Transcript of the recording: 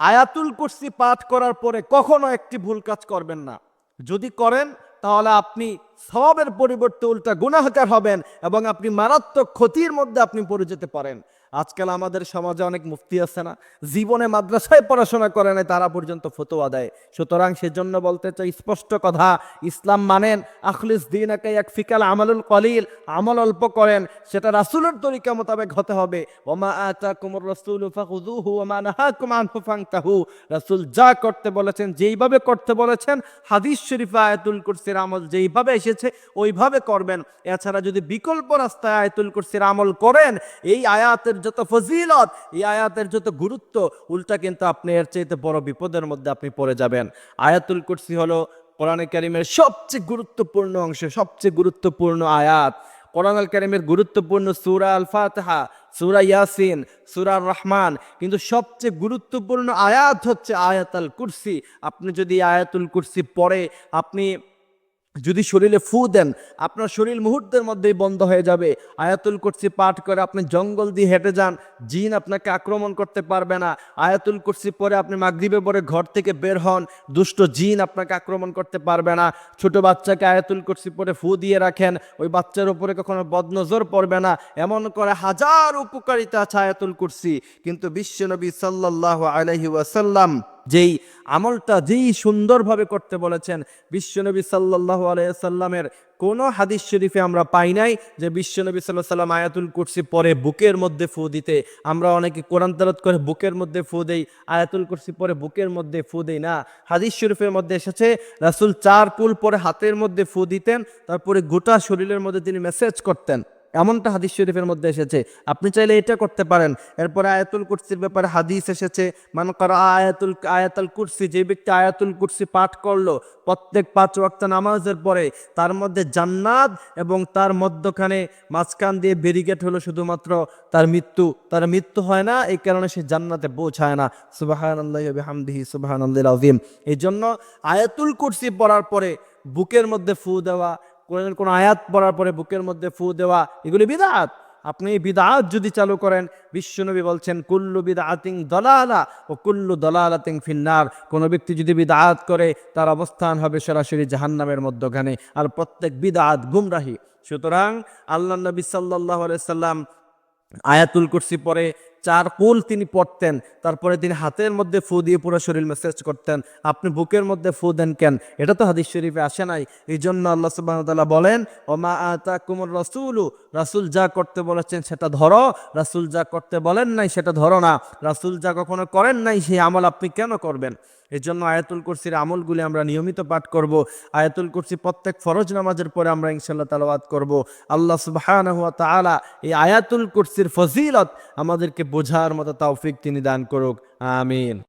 আয়াতুল কুরসি পাঠ করার পরে কখনো একটি ভুল কাজ করবেন না। যদি করেন, তাহলে আপনি স্বভাবের পরিবর্তে উল্টা গুণাহকার হবেন এবং আপনি মারাত্মক ক্ষতির মধ্যে আপনি পড়ে যেতে পারেন। আজকাল আমাদের সমাজে অনেক মুফতি আছে না, জীবনে মাদ্রাসায় পড়াশোনা করে নাই, তারা পর্যন্ত ফতোয়া দেয়। সুতরাং সেজন্য বলতে চাই, স্পষ্ট কথা, ইসলাম মানেন, আখলিস দিন একে এক ফিকাল আমলুল কলিল, আমল অল্প করেন, সেটা রাসূলের তরিকা মোতাবেক হতে হবে। ওমা রাসূল যা করতে বলেছেন, যেইভাবে করতে বলেছেন, হাদিস শরীফে আয়াতুল কুরসির আমল যেইভাবে এসেছে, ওইভাবে করবেন। এছাড়া যদি বিকল্প রাস্তায় আয়াতুল কুরসির আমল করেন, এই আয়াতের যত ফজিলত, এই আয়াতের যত গুরুত্ব, উল্টা কিন্তু আপনি এর চাইতে বড় বিপদের মধ্যে আপনি পড়ে যাবেন। আয়াতুল কুরসি হলো কোরআনে কারিমের সবচেয়ে গুরুত্বপূর্ণ অংশ, সবচেয়ে গুরুত্বপূর্ণ আয়াত। কোরআন আল কারিমের গুরুত্বপূর্ণ সুরা আল ফাতেহা সুরা ইয়াসিন, সুরা রহমান কিন্তু সবচেয়ে গুরুত্বপূর্ণ আয়াত হচ্ছে আয়াতাল কুরসি। আপনি যদি আয়াতুল কুরসি পড়ে, আপনি যদি শরীরে ফু দেন, আপনার শরীর মুহূর্তের মধ্যেই বন্ধ হয়ে যাবে। আয়াতুল কুরসি পাঠ করে আপনি জঙ্গল দিয়ে হেঁটে যান, জিন আপনাকে আক্রমণ করতে পারবে না। আয়াতুল কুরসি পরে আপনি মাগরিবে পরে ঘর থেকে বের হন, দুষ্ট জিন আপনাকে আক্রমণ করতে পারবে না। ছোট বাচ্চাকে আয়াতুল কুরসি পরে ফু দিয়ে রাখেন, ওই বাচ্চার উপরে কখনো বদনজর পড়বে না। এমন করে হাজার উপকারিতা আছে আয়াতুল কুরসি। কিন্তু বিশ্বনবী সাল্লাহ আলহি ওয়াসাল্লাম যেই আমলটা যেই সুন্দরভাবে করতে বলেছেন, বিশ্বনবী সাল্লাহ আলাইসাল্লামের কোনো হাদিস শরীফে আমরা পাই নাই যে বিশ্বনবী সাল্লাহ সাল্লাম আয়াতুল কুরসি পরে বুকের মধ্যে ফু দিতে। আমরা অনেকে কোরআন তালাত করে বুকের মধ্যে ফু দেই, আয়াতুল কুরসি পরে বুকের মধ্যে ফু দেই না। হাদিস শরীফের মধ্যে এসেছে, রাসুল চার কুল পরে হাতের মধ্যে ফু দিতেন, তারপরে গোটা শরীরের মধ্যে তিনি মেসেজ করতেন। এমনটা হাদিস শরীফের মধ্যে এসেছে। আপনি চাইলে এটা করতে পারেন। এরপরে আয়াতুল কুরসির ব্যাপারে হাদিস এসেছে, মান করা আয়াতুল আয়াতুল কুরসি, যে ব্যক্তি আয়াতুল কুরসি পাঠ করল প্রত্যেক পাঁচ ওয়াক্ত নামাজের পরে, তার মধ্যে জান্নাত এবং তার মধ্যখানে মাঝখান দিয়ে ব্যারিকেড হলো শুধুমাত্র তার মৃত্যু। তার মৃত্যু হয় না, এই কারণে সে জান্নাতে পৌঁছায় না। সুবাহান আল্লাহ হামদিহি আজিম এই জন্য আয়াতুল কুরসি পড়ার পরে বুকের মধ্যে ফু দেওয়া কোরআনের কোনো আয়াত পড়ার পরে বুকের মধ্যে ফু দেওয়া, এগুলি বিদাত। আপনি বিদাত যদি চালু করেন, বিশ্বনবী বলছেন, কুল্লু বিদাতিং দলালা ও কুল্লু দলালাতিং ফিন্নার। কোনো ব্যক্তি যদি বিদাত করে, তার অবস্থান হবে সরাসরি জাহান্নামের মধ্যখানে, আর প্রত্যেক বিদাত গুমরাহি। সুতরাং আল্লাহ নবী সাল্লাহ সাল্লাম আয়াতুল কুরসি পরে চার কুল তিনি পড়তেন তারপরে তিনি হাতের মধ্যে ফু দিয়ে পুরো শরীর মেসেজ করতেন। আপনি বুকের মধ্যে ফু দেন কেন? এটা তো হাদিস শরীফে আসে নাই। এই জন্য আল্লাহ সুবাহ বলেন, ওমা আতা কুমর রসুলু রাসুল যা করতে বলেছেন সেটা ধরো। রাসুল যা করতে বলেন নাই সেটা ধরো না। রাসুল যা কখনো করেন নাই সেই আমল আপনি কেন করবেন? এর জন্য আয়াতুল কুরসির আমলগুলি আমরা নিয়মিত পাঠ করব। আয়াতুল কুরসি প্রত্যেক ফরজ নামাজের পরে আমরা ইনশাল্লাহ তালাবাদ করব। আল্লাহ সুবাহ এই আয়াতুল কুরসির ফজিলত আমাদেরকে বোঝার মতো তৌফিক তিনি দান করুক আমিন।